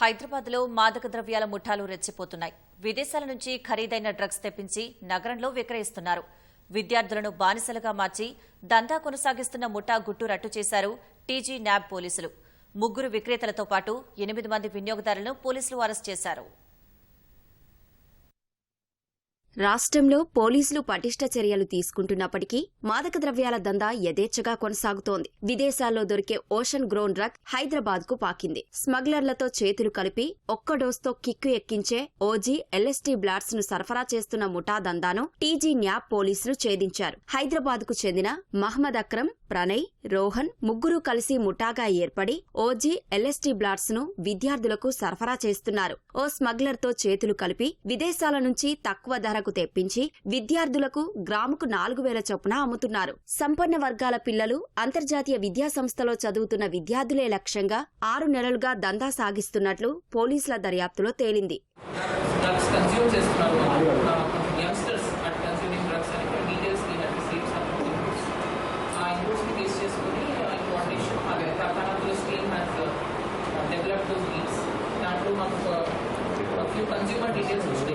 హైదరాబాద్లో మాదక ద్రవ్యాల ముఠాలు రెచ్చిపోతున్నాయి. విదేశాల నుంచి ఖరీదైన డ్రగ్స్ తెప్పించి నగరంలో విక్రయిస్తున్నారు. విద్యార్థులను బానిసలుగా మార్చి దందా కొనసాగిస్తున్న ముఠా గుట్టు రట్టు చేశారు టీజీ న్యాబ్ పోలీసులు. ముగ్గురు విక్రేతలతో పాటు ఎనిమిది మంది వినియోగదారులను పోలీసులు అరెస్ట్ చేశారు. రాష్ట్రంలో పోలీసులు పటిష్ట చర్యలు తీసుకుంటున్నప్పటికీ మాదక ద్రవ్యాల దందా యథేచ్ఛగా కొనసాగుతోంది. విదేశాల్లో దొరికే ఓషన్ గ్రోన్ డ్రగ్ హైదరాబాద్కు పాకింది. స్మగ్లర్లతో చేతులు కలిపి ఒక్క డోస్తో కిక్కు ఎక్కించే ఓజీ ఎల్ఎస్టీ బ్లాట్స్ను సరఫరా చేస్తున్న ముఠా దందాను టీజీ న్యాబ్ పోలీసులు ఛేదించారు. హైదరాబాద్కు చెందిన మహ్మద్ అక్రమ్ ప్రణయ్ రోహన్ ముగ్గురు కలిసి ముఠాగా ఏర్పడి ఓజీ ఎల్ఎస్టీ బ్లాట్స్ను విద్యార్థులకు సరఫరా చేస్తున్నారు. ఓ స్మగ్లర్తో చేతులు కలిపి విదేశాల నుంచి తక్కువ ధరకు తెప్పించి విద్యార్థులకు గ్రాముకు నాలుగు వేల చొప్పున అమ్ముతున్నారు. సంపన్న వర్గాల పిల్లలు అంతర్జాతీయ విద్యా సంస్థలో చదువుతున్న విద్యార్థులే లక్ష్యంగా ఆరు నెలలుగా దందా సాగిస్తున్నట్లు పోలీసుల దర్యాప్తులో తేలింది. आप कंज्यूमर डिटेल्स उसके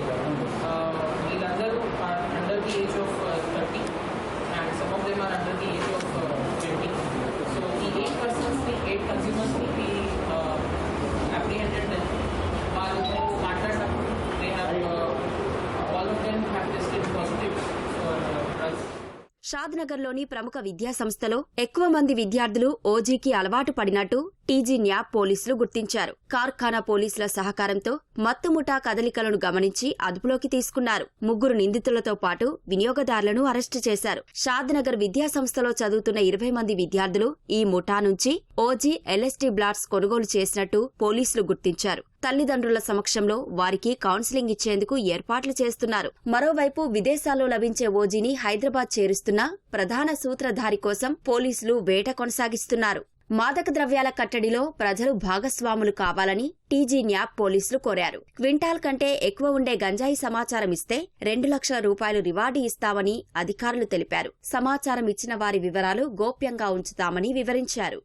షాద్నగర్లోని ప్రముఖ విద్యాసంస్థలో ఎక్కువ మంది విద్యార్థులు ఓజీకి అలవాటు పడినట్టు టీజీ న్యాబ్ పోలీసులు గుర్తించారు. కార్ఖానా పోలీసుల సహకారంతో మత్తుముఠా కదలికలను గమనించి అదుపులోకి తీసుకున్నారు. ముగ్గురు నిందితులతో పాటు వినియోగదారులను అరెస్టు చేశారు. షాద్నగర్ విద్యాసంస్థలో చదువుతున్న ఇరవై మంది విద్యార్థులు ఈ ముఠా నుంచి ఓజీ ఎల్ఎస్టీ బ్లాట్స్ కొనుగోలు చేసినట్టు పోలీసులు గుర్తించారు. తల్లిదండ్రుల సమక్షంలో వారికి కౌన్సిలింగ్ ఇచ్చేందుకు ఏర్పాట్లు చేస్తున్నారు. మరోవైపు విదేశాల్లో లభించే ఓజీని హైదరాబాద్ చేరుస్తున్న ప్రధాన సూత్రధారి కోసం పోలీసులు వేట కొనసాగిస్తున్నారు. మాదక ద్రవ్యాల కట్టడిలో ప్రజలు భాగస్వాములు కావాలని టీజీ న్యాప్ పోలీసులు కోరారు. క్వింటాల్ కంటే ఎక్కువ ఉండే గంజాయి సమాచారం ఇస్తే రెండు లక్షల రూపాయలు రివార్డు ఇస్తామని అధికారులు తెలిపారు. సమాచారం ఇచ్చిన వారి వివరాలు గోప్యంగా ఉంచుతామని వివరించారు.